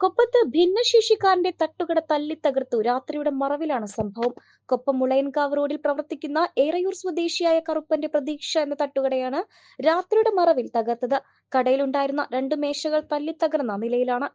കൊപ്പത്ത് ഭിന്നശേഷിക്കാരന്റെ തട്ടുകട തല്ലിത്തകർത്തു രാത്രിയുടെ മറവിലാണ് സംഭവം. കൊപ്പം മുളയൻകാവ് റോഡിൽ പ്രവർത്തിക്കുന്ന ഏറയൂർ സ്വദേശിയായ കറുപ്പന്റെ പ്രതീക്ഷ എന്ന തട്ടുകടയാണ് രാത്രിയുടെ മറവിൽ തകർത്തത്. കടയിലുണ്ടായിരുന്ന രണ്ട് മേശകൾ തല്ലിത്തകർന്ന നിലയിലാണ്.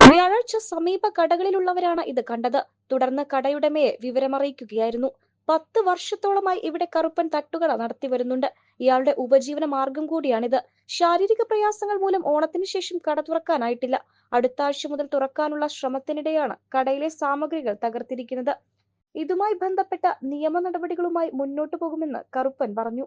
വ്യാഴാഴ്ച സമീപ കടകളിലുള്ളവരാണ് ഇത് കണ്ടത്. തുടർന്ന് കടയുടമയെ വിവരമറിയിക്കുകയായിരുന്നു. പത്ത് വർഷത്തോളമായി ഇവിടെ കറുപ്പൻ തട്ടുകട നടത്തി വരുന്നുണ്ട് ഇയാളുടെ ഉപജീവന മാർഗം കൂടിയാണിത്. ശാരീരിക പ്രയാസങ്ങൾ മൂലം ഓണത്തിന് ശേഷം കട തുറക്കാനായിട്ടില്ല. അടുത്ത ആഴ്ച മുതൽ തുറക്കാനുള്ള ശ്രമത്തിനിടെയാണ് കടയിലെ സാമഗ്രികൾ തകർത്തിരിക്കുന്നത്. ഇതുമായി ബന്ധപ്പെട്ട നിയമ നടപടികളുമായി മുന്നോട്ടു പോകുമെന്ന് കറുപ്പൻ പറഞ്ഞു.